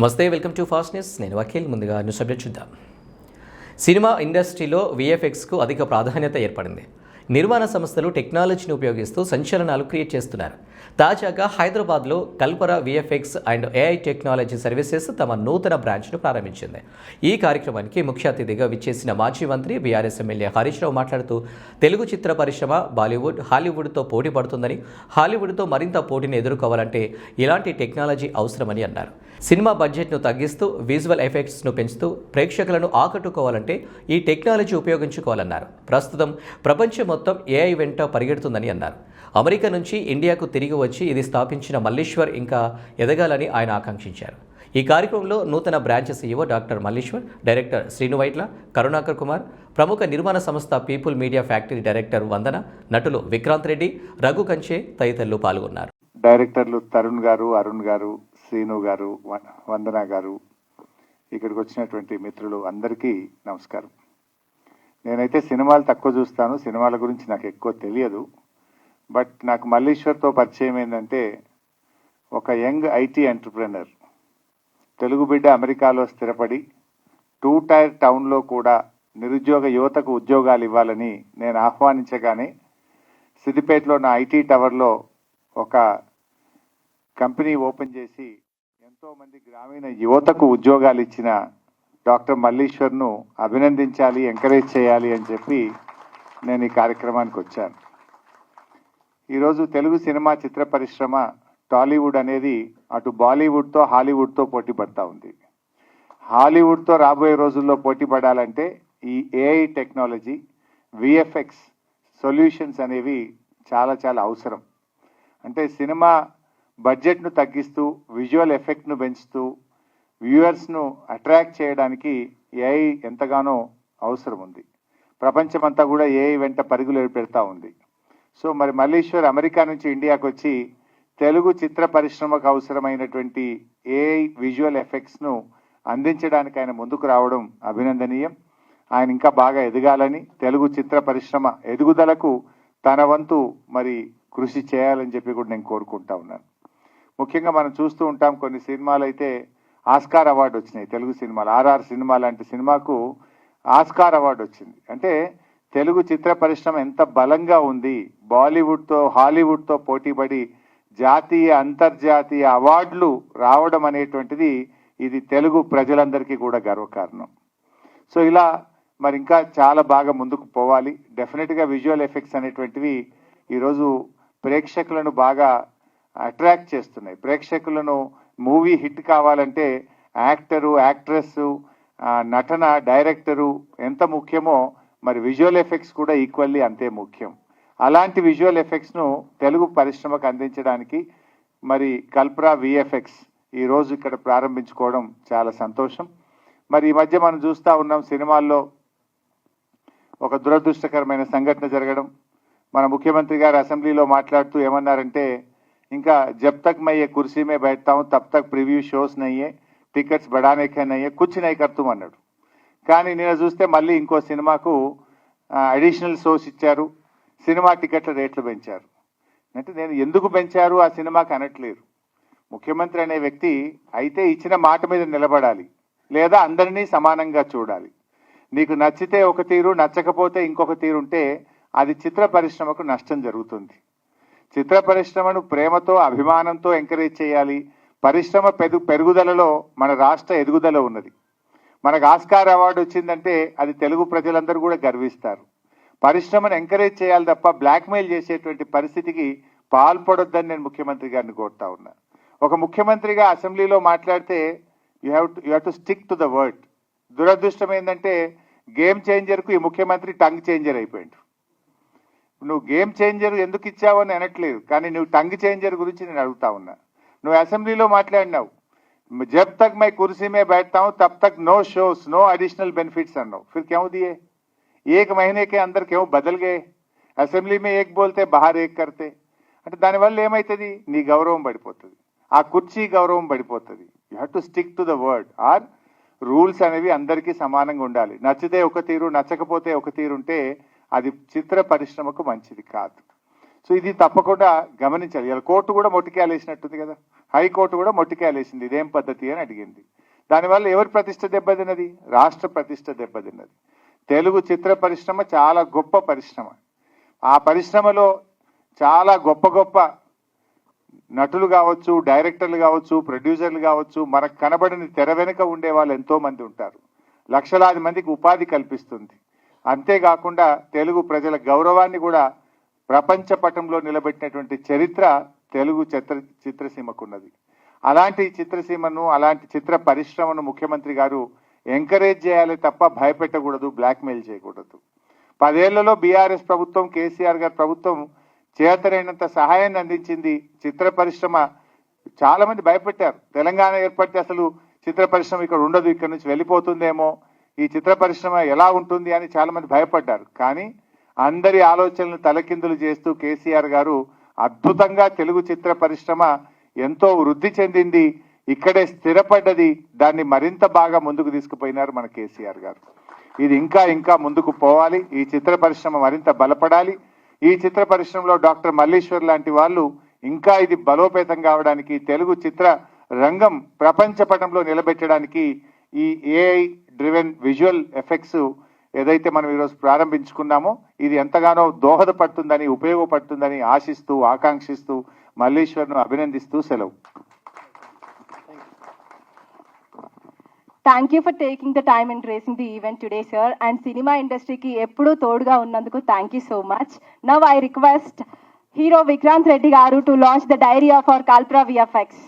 నమస్తే welcome to fast news. నేను వకీల్ ముందుగా న్యూస్ అప్డేట్ చూద్దాం. సినిమా ఇండస్ట్రీలో విఎఫ్ఎక్స్కు అధిక ప్రాధాన్యత ఏర్పడింది. నిర్మాణ సంస్థలు టెక్నాలజీని ఉపయోగిస్తూ సంచలనాలు క్రియేట్ చేస్తున్నారు. తాజాగా హైదరాబాద్లో Kalpara VFX and AI technology services తమ నూతన బ్రాంచ్ను ప్రారంభించింది. ఈ కార్యక్రమానికి ముఖ్య అతిథిగా విచ్చేసిన మాజీ మంత్రి బీఆర్ఎస్ ఎమ్మెల్యే హరీష్ రావు మాట్లాడుతూ తెలుగు చిత్ర పరిశ్రమ బాలీవుడ్ హాలీవుడ్తో పోటీ పడుతుందని హాలీవుడ్తో మరింత పోటీని ఎదుర్కోవాలంటే ఇలాంటి టెక్నాలజీ అవసరమని అన్నారు. సినిమా బడ్జెట్ను తగ్గిస్తూ విజువల్ ఎఫెక్ట్స్ను పెంచుతూ ప్రేక్షకులను ఆకట్టుకోవాలంటే ఈ టెక్నాలజీ ఉపయోగించుకోవాలన్నారు. ప్రస్తుతం ప్రపంచం మొత్తం ఏఐ వెంట పరిగెడుతుందని అన్నారు. అమెరికా నుంచి ఇండియాకు తిరిగి వచ్చి ఇది స్థాపించిన మల్లీశ్వర్ ఇంకా ఎదగాలని ఆయన ఆకాంక్షించారు. ఈ కార్యక్రమంలో నూతన branch CEO doctor Malleshwar director Srinu Vaitla Karunakar Kumar ప్రముఖ నిర్మాణ సంస్థ People Media Factory director Vandana నటులు విక్రాంత్ రెడ్డి రఘు కంచే తదితరులు పాల్గొన్నారు. డైరెక్టర్లు తరుణ్ గారు అరుణ్ గారు శ్రీను గారు వ- వందన గారు ఇక్కడికి వచ్చినటువంటి మిత్రులు అందరికీ నమస్కారం. నేనైతే సినిమాలు తక్కువ చూస్తాను సినిమాల గురించి నాకు ఎక్కువ తెలియదు. బట్ నాకు మల్లీశ్వర్తో పరిచయం ఏంటంటే ఒక యంగ్ ఐటీ ఎంటర్ప్రెనర్ తెలుగు బిడ్డ అమెరికాలో స్థిరపడి టూ టైర్ టౌన్లో కూడా నిరుద్యోగ యువతకు ఉద్యోగాలు ఇవ్వాలని నేను ఆహ్వానించగానే సిద్దిపేటలో నా ఐటీ టవర్లో ఒక కంపెనీ ఓపెన్ చేసి ఎంతో మంది గ్రామీణ యువతకు ఉద్యోగాలు ఇచ్చిన డాక్టర్ మల్లీశ్వర్ను అభినందించాలి ఎంకరేజ్ చేయాలి అని చెప్పి నేను ఈ కార్యక్రమానికి వచ్చాను. ఈరోజు తెలుగు సినిమా చిత్ర పరిశ్రమ టాలీవుడ్ అనేది అటు బాలీవుడ్తో హాలీవుడ్తో పోటీ పడతా ఉంది. హాలీవుడ్తో రాబోయే రోజుల్లో పోటీ పడాలంటే ఈ ఏఐ టెక్నాలజీ విఎఫ్ఎక్స్ సొల్యూషన్స్ అనేవి చాలా చాలా అవసరం. అంటే సినిమా బడ్జెట్ను తగ్గిస్తూ విజువల్ ఎఫెక్ట్ను పెంచుతూ వ్యూవర్స్ను అట్రాక్ట్ చేయడానికి ఏఐ ఎంతగానో అవసరం ఉంది ప్రపంచమంతా కూడా ఏఐ వెంట పరుగులు పెడతా ఉంది. సో మరి మల్లేశ్వర్ అమెరికా నుంచి ఇండియాకు వచ్చి తెలుగు చిత్ర పరిశ్రమకు అవసరమైనటువంటి ఏఐ విజువల్ ఎఫెక్ట్స్ను అందించడానికి ఆయన ముందుకు రావడం అభినందనీయం. ఆయన ఇంకా బాగా ఎదగాలని తెలుగు చిత్ర పరిశ్రమ ఎదుగుదలకు తన వంతు మరి కృషి చేయాలని చెప్పి కూడా నేను కోరుకుంటా ఉన్నాను. ముఖ్యంగా మనం చూస్తూ ఉంటాం కొన్ని సినిమాలు అయితే ఆస్కార్ అవార్డు వచ్చినాయి తెలుగు సినిమాలు. ఆర్ఆర్ సినిమా లాంటి సినిమాకు ఆస్కార్ అవార్డు వచ్చింది. అంటే తెలుగు చిత్ర పరిశ్రమ ఎంత బలంగా ఉంది బాలీవుడ్తో హాలీవుడ్తో పోటీపడి జాతీయ అంతర్జాతీయ అవార్డులు రావడం అనేటువంటిది ఇది తెలుగు ప్రజలందరికీ కూడా గర్వకారణం. సో ఇలా మరి ఇంకా చాలా బాగా ముందుకు పోవాలి. డెఫినెట్గా విజువల్ ఎఫెక్ట్స్ అనేటువంటివి ఈరోజు ప్రేక్షకులను బాగా అట్రాక్ట్ చేస్తున్నాయి. ప్రేక్షకులను మూవీ హిట్ కావాలంటే యాక్టరు యాక్ట్రెస్ నటన డైరెక్టరు ఎంత ముఖ్యమో మరి విజువల్ ఎఫెక్ట్స్ కూడా ఈక్వల్లీ అంతే ముఖ్యం. అలాంటి విజువల్ ఎఫెక్ట్స్ను తెలుగు పరిశ్రమకు అందించడానికి మరి కల్ప్రా విఎఫ్ఎక్స్ ఈ రోజు ఇక్కడ ప్రారంభించుకోవడం చాలా సంతోషం. మరి ఈ మధ్య మనం చూస్తూ ఉన్నాం సినిమాల్లో ఒక దురదృష్టకరమైన సంఘటన జరగడం. మన ముఖ్యమంత్రి గారు అసెంబ్లీలో మాట్లాడుతూ ఏమన్నారంటే ఇంకా జబ్ తక్ मैं ये कुर्सी में बैठता हूं तब तक प्रीव्यू షోస్ नहीं है టికెట్స్ बढ़ाने के नहीं है कुछ नहीं करतూ అన్నాడు కానీ నేను చూస్తే మళ్ళీ ఇంకో సినిమాకు అడిషనల్ షోస్ ఇచ్చారు సినిమా టికెట్ల రేట్లు పెంచారు అంటే నేను ఎందుకు పెంచారు ఆ సినిమాకి అనట్లేదు ముఖ్యమంత్రి అనే వ్యక్తి అయితే ఇచ్చిన మాట మీద నిలబడాలి లేదా అందరినీ సమానంగా చూడాలి నీకు నచ్చితే ఒక తీరు నచ్చకపోతే ఇంకొక తీరు ఉంటే అది చిత్ర పరిశ్రమకు నష్టం జరుగుతుంది చిత్ర పరిశ్రమను ప్రేమతో అభిమానంతో ఎంకరేజ్ చేయాలి. పరిశ్రమ పెరుగు పెరుగుదలలో మన రాష్ట్ర ఎదుగుదల ఉన్నది. మనకు ఆస్కార్ అవార్డు వచ్చిందంటే అది తెలుగు ప్రజలందరూ కూడా గర్విస్తారు. పరిశ్రమను ఎంకరేజ్ చేయాలి తప్ప బ్లాక్మెయిల్ చేసేటువంటి పరిస్థితికి పాల్పడొద్దని నేను ముఖ్యమంత్రి గారిని కోరుతా ఉన్నా. ఒక ముఖ్యమంత్రిగా అసెంబ్లీలో మాట్లాడితే you have to you have to stick to the word. దురదృష్టం ఏంటంటే గేమ్ చేంజర్కు ఈ ముఖ్యమంత్రి టంగ్ చేంజర్ అయిపోయాడు. నువ్వు గేమ్ చేంజర్ ఎందుకు ఇచ్చావు అని అనట్లేదు కానీ నువ్వు టంగ్ చేంజర్ గురించి నేను అడుగుతా ఉన్నా నువ్వు అసెంబ్లీలో మాట్లాడినావు జబ్ తక్ మై కుర్సీ మే बैठता हूं तब तक no shows no additional benefits अनो फिर क्यों दिए एक महीने के अंदर क्यों बदल गए అసెంబ్లీ మే ఏక్ బోల్తే బహార్ ఏక్ కర్తే అంటే దానివల్ల ఏమవుతుంది నీ గౌరవం పడిపోతుంది ఆ కుర్చీ గౌరవం పడిపోతుంది you have to stick to the word or rules అనేవి అందరికీ సమానంగా ఉండాలి నచ్చితే ఒక తీరు నచ్చకపోతే ఒక తీరు ఉంటే అది చిత్ర పరిశ్రమకు మంచిది కాదు. సో ఇది తప్పకుండా గమనించాలి. ఇలా కోర్టు కూడా మొట్టికేలేసినట్టుంది కదా. హైకోర్టు కూడా మొట్టికేలేసింది ఇదేం పద్ధతి అని అడిగింది. దానివల్ల ఎవరి ప్రతిష్ట దెబ్బతిన్నది? రాష్ట్ర ప్రతిష్ట దెబ్బతిన్నది. తెలుగు చిత్ర పరిశ్రమ చాలా గొప్ప పరిశ్రమ. ఆ పరిశ్రమలో చాలా గొప్ప గొప్ప నటులు కావచ్చు డైరెక్టర్లు కావచ్చు ప్రొడ్యూసర్లు కావచ్చు మనకు కనబడని తెర వెనుక ఉండే వాళ్ళు ఎంతోమంది ఉంటారు. లక్షలాది మందికి ఉపాధి కల్పిస్తుంది. అంతేకాకుండా తెలుగు ప్రజల గౌరవాన్ని కూడా ప్రపంచ పటంలో నిలబెట్టినటువంటి చరిత్ర తెలుగు చిత్ర చిత్రసీమకున్నది. అలాంటి చిత్రసీమను అలాంటి చిత్ర పరిశ్రమను ముఖ్యమంత్రి గారు ఎంకరేజ్ చేయాలి తప్ప భయపెట్టకూడదు బ్లాక్మెయిల్ చేయకూడదు. పదేళ్ళలో బీఆర్ఎస్ ప్రభుత్వం కేసీఆర్ గారి ప్రభుత్వం చేతనైనంత సహాయాన్ని అందించింది. చిత్ర పరిశ్రమ చాలా మంది భయపెట్టారు. తెలంగాణ ఏర్పడితే అసలు చిత్ర పరిశ్రమ ఇక్కడ ఉండదు ఇక్కడ నుంచి వెళ్ళిపోతుందేమో ఈ చిత్ర పరిశ్రమ ఎలా ఉంటుంది అని చాలామంది భయపడ్డారు. కానీ అందరి ఆలోచనలు తలకిందులు చేస్తూ కేసీఆర్ గారు అద్భుతంగా తెలుగు చిత్ర పరిశ్రమ ఎంతో వృద్ధి చెందింది ఇక్కడే స్థిరపడ్డది దాన్ని మరింత బాగా ముందుకు తీసుకుపోయినారు మన కేసీఆర్ గారు. ఇది ఇంకా ఇంకా ముందుకు పోవాలి ఈ చిత్ర పరిశ్రమ మరింత బలపడాలి. ఈ చిత్ర పరిశ్రమలో డాక్టర్ మల్లీశ్వర్ లాంటి వాళ్ళు ఇంకా ఇది బలోపేతం కావడానికి తెలుగు చిత్ర రంగం ప్రపంచ పటంలో నిలబెట్టడానికి ఈ ఏఐ డ్రివెన్ విజువల్ ఎఫెక్ట్స్ ఏదైతే మనం ఈరోజు ప్రారంభించుకున్నామో ఇది ఎంతగానో దోహదపడుతుందని ఉపయోగపడుతుందని ఆశిస్తూ ఆకాంక్షిస్తూ మల్లేశ్వర్ను అభినందిస్తూ సెలవు. Thank you for taking the time and gracing the event today sir and cinema ఇండస్ట్రీకి ఎప్పుడూ తోడుగా ఉన్నందుకు thank you so much now I request hero Vikrant Reddy garu to launch the diary of our Kalpra VFX